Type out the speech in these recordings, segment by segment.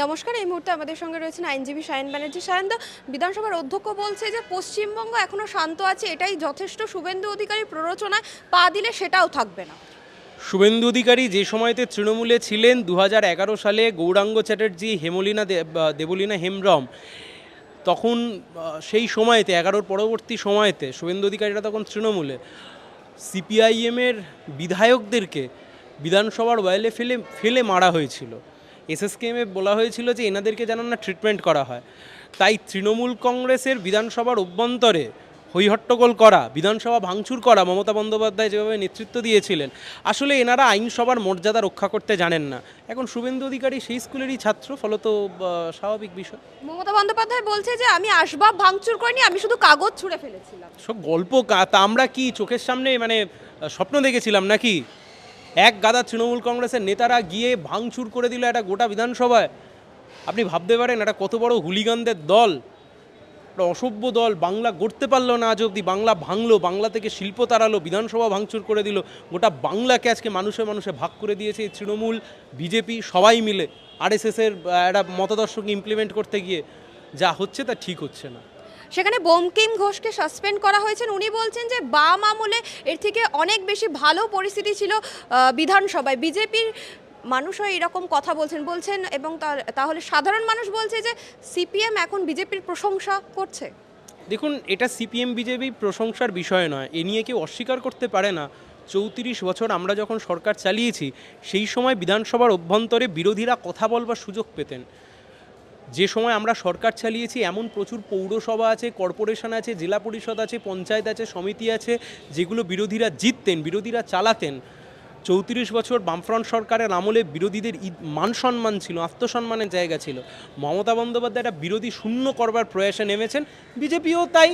নমস্কার, এই মুহূর্তে আমাদের সঙ্গে রয়েছেন আইনজীবী সায়ন ব্যানার্জি। সায়ন দা, বিধানসভার অধ্যক্ষ বলছে যে, পশ্চিমবঙ্গ এখনও শান্ত আছে, এটাই যথেষ্ট। শুভেন্দু অধিকারী প্ররোচনায় পা দিলে সেটাও থাকবে না। শুভেন্দু অধিকারী যে সময়তে তৃণমূলে ছিলেন দু হাজার এগারো সালে গৌরাঙ্গ চ্যাটার্জি, হেমলিনা দেবলীনা হেমব্রম, তখন সেই সময়তে, এগারোর পরবর্তী সময়তে, শুভেন্দু অধিকারীরা তখন তৃণমূলে, সিপিআইএমের বিধায়কদেরকে বিধানসভার ওয়েলে ফেলে ফেলে মারা হয়েছিল। এসএসকেএমে বলা হয়েছিল যে এনাদেরকে যেন না ট্রিটমেন্ট করা হয়। তাই তৃণমূল কংগ্রেসের বিধানসভার অভ্যন্তরে হৈহট্টগোল করা বিধানসভা ভাঙচুর করা মমতা বন্দ্যোপাধ্যায় যেভাবে নেতৃত্ব দিয়েছিলেন আসলে এনারা আইনসভার মর্যাদা রক্ষা করতে জানেন না। এখন শুভেন্দু অধিকারী সেই স্কুলেরই ছাত্র ফলত স্বাভাবিক বিষয়। মমতা বন্দ্যোপাধ্যায় বলছে যে আমি আসবাব ভাঙচুর করিনি আমি শুধু কাগজ ছুঁড়ে ফেলেছিলাম। সব গল্প তা আমরা কি চোখের সামনে মানে স্বপ্ন দেখেছিলাম নাকি? এক গাদা তৃণমূল কংগ্রেসের নেতারা গিয়ে ভাঙচুর করে দিল একটা গোটা বিধানসভায়। আপনি ভাবতে পারেন একটা কত বড় হুলিগানদের দল, একটা অসভ্য দল, বাংলা গড়তে পারল না আজ অবধি, বাংলা ভাঙলো, বাংলা থেকে শিল্প তাড়ালো, বিধানসভা ভাঙচুর করে দিল, গোটা বাংলাকে আজকে মানুষে মানুষে ভাগ করে দিয়েছে এই তৃণমূল, বিজেপি সবাই মিলে আরএসএসের একটা মতাদর্শকে ইমপ্লিমেন্ট করতে গিয়ে, যা হচ্ছে তা ঠিক হচ্ছে না। সেখানে বঙ্কিম ঘোষকে সাসপেন্ড করা হয়েছে উনি বলছেন যে বাম আমলে এর থেকে অনেক বেশি ভালো পরিস্থিতি ছিল বিধানসভায়। বিজেপির মানুষও এরকম কথা বলছেন বলছেন এবং তাহলে সাধারণ মানুষ বলছে যে সিপিএম এখন বিজেপির প্রশংসা করছে। দেখুন, এটা সিপিএম বিজেপি প্রশংসার বিষয় নয়। এ নিয়ে কেউ অস্বীকার করতে পারে না। চৌত্রিশ বছর আমরা যখন সরকার চালিয়েছি, সেই সময় বিধানসভার অভ্যন্তরে বিরোধীরা কথা বলবার সুযোগ পেতেন। যে সময় আমরা সরকার চালিয়েছি, এমন প্রচুর পৌরসভা আছে, কর্পোরেশন আছে, জেলা পরিষদ আছে, পঞ্চায়েত আছে, সমিতি আছে, যেগুলো বিরোধীরা জিততেন, বিরোধীরা চালাতেন। চৌত্রিশ বছর বামফ্রন্ট সরকারের আমলে বিরোধীদের মান সম্মান ছিল, আত্মসম্মানের জায়গা ছিল। মমতা বন্দ্যোপাধ্যায় একটা বিরোধী শূন্য করবার প্রয়াসে নেমেছেন, বিজেপিও তাই।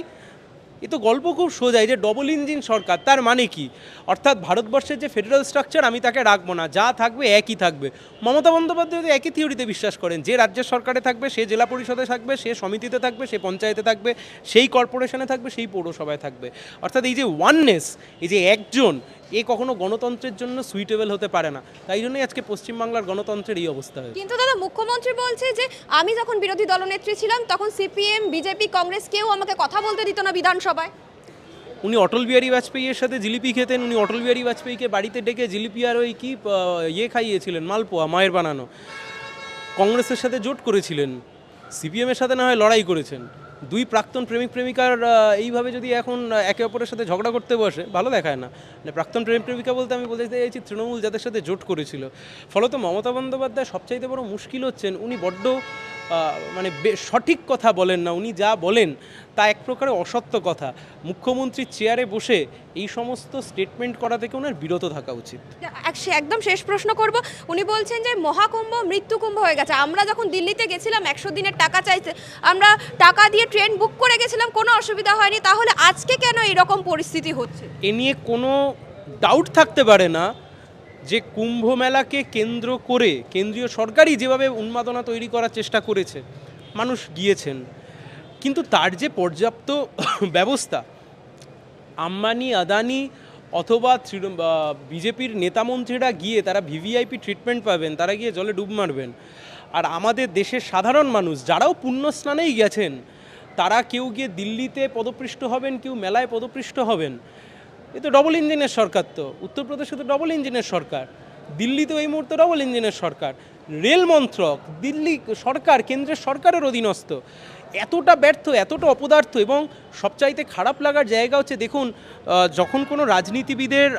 এ তো গল্প খুব সোজা যে ডবল ইঞ্জিন সরকার, তার মানে কি? অর্থাৎ ভারতবর্ষের যে ফেডারেল স্ট্রাকচার আমি তাকে রাখব না, যা থাকবে একই থাকবে। মমতা বন্দ্যোপাধ্যায় একই থিওরিতে বিশ্বাস করেন, যে রাজ্যের সরকারে থাকবে, সে জেলা পরিষদে থাকবে, সে সমিতিতে থাকবে, সে পঞ্চায়েতে থাকবে, সেই কর্পোরেশনে থাকবে, সেই পৌরসভায় থাকবে। অর্থাৎ এই যে ওয়াননেস এই যে একজন এ কখনো গণতন্ত্রের জন্য সুইটেবল হতে পারে না। তাই জন্যই আজকে পশ্চিমবাংলার গণতন্ত্রের এই অবস্থা হয়েছে। কিন্তু দাদা মুখ্যমন্ত্রী বলছে যে আমি যখন বিরোধী দলনেত্রী ছিলাম তখন সিপিএম বিজেপি কংগ্রেস কেউ আমাকে কথা বলতে দিত না বিধানসভায়। উনি অটল বিহারী বাজপেয়ীর সাথে জিলিপি খেতেন উনি অটল বিহারী বাজপেয়ীকে বাড়িতে ডেকে জিলিপি আর ওই কি ইয়ে খাইয়েছিলেন মালপোয়া মায়ের বানানো। কংগ্রেসের সাথে জোট করেছিলেন। সিপিএমের সাথে না হয় লড়াই করেছেন। দুই প্রাক্তন প্রেমিক প্রেমিকার এইভাবে যদি এখন একে অপরের সাথে ঝগড়া করতে বসে, ভালো দেখায় না। মানে প্রাক্তন প্রেমিক প্রেমিকা বলতে আমি বলতে চাইছি তৃণমূল যাদের সাথে জোট করেছিল, ফলত মমতা বন্দ্যোপাধ্যায় সবচাইতে বড় মুশকিল হচ্ছেন, উনি বড্ড মানে সঠিক কথা বলেন না উনি যা বলেন তা এক প্রকারে অসত্য কথা। মুখ্যমন্ত্রীর চেয়ারে বসে এই সমস্ত স্টেটমেন্ট করা থেকে ওনার বিরত থাকা উচিত। একদম শেষ প্রশ্ন করব। উনি বলছেন যে মহাকুম্ভ মৃত্যুকুম্ভ হয়ে গেছে। আমরা যখন দিল্লিতে গেছিলাম একশো দিনের টাকা চাইতে আমরা টাকা দিয়ে ট্রেন বুক করে গেছিলাম কোনো অসুবিধা হয়নি। তাহলে আজকে কেন এরকম পরিস্থিতি হচ্ছে? এ নিয়ে কোনো ডাউট থাকতে পারে না। যে কুম্ভ মেলাকে কেন্দ্র করে কেন্দ্রীয় সরকারই যেভাবে উন্মাদনা তৈরি করার চেষ্টা করেছে, মানুষ গিয়েছেন। কিন্তু তার যে পর্যাপ্ত ব্যবস্থা, আম্বানি, আদানি অথবা বিজেপির নেতামন্ত্রীরা গিয়ে তারা ভিভিআইপি ট্রিটমেন্ট পাবেন, তারা গিয়ে জলে ডুব মারবেন। আর আমাদের দেশের সাধারণ মানুষ যারাও পুণ্য স্নানেই গেছেন, তারা কেউ গিয়ে দিল্লিতে পদপৃষ্ট হবেন, কেউ মেলায় পদপৃষ্ট হবেন এ তো ডবল ইঞ্জিনের সরকার তো। উত্তরপ্রদেশে তো ডবল ইঞ্জিনের সরকার। দিল্লিতেও এই মুহূর্তে ডবল ইঞ্জিনের সরকার। রেল মন্ত্রক, দিল্লি সরকার, কেন্দ্রের সরকারের অধীনস্থ। এতটা ব্যর্থ, এতটা অপদার্থ এবং সবচাইতে খারাপ লাগার জায়গা হচ্ছে দেখুন যখন কোনো রাজনীতিবিদের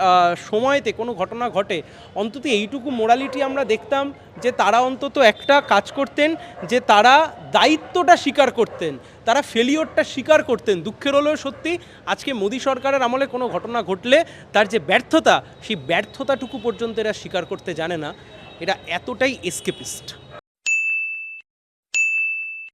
সময়তে কোনো ঘটনা ঘটে, অন্তত এইটুকু মোরালিটি আমরা দেখতাম যে তারা অন্তত একটা কাজ করতেন, যে তারা দায়িত্বটা স্বীকার করতেন, তারা ফেলিওরটা স্বীকার করতেন, দুঃখের হলেও সত্যি, আজকে মোদী সরকারের আমলে কোনো ঘটনা ঘটলে তার যে ব্যর্থতা, সেই ব্যর্থতাটুকু পর্যন্ত এরা স্বীকার করতে জানে না, এটা এতটাই এসকেপিস্ট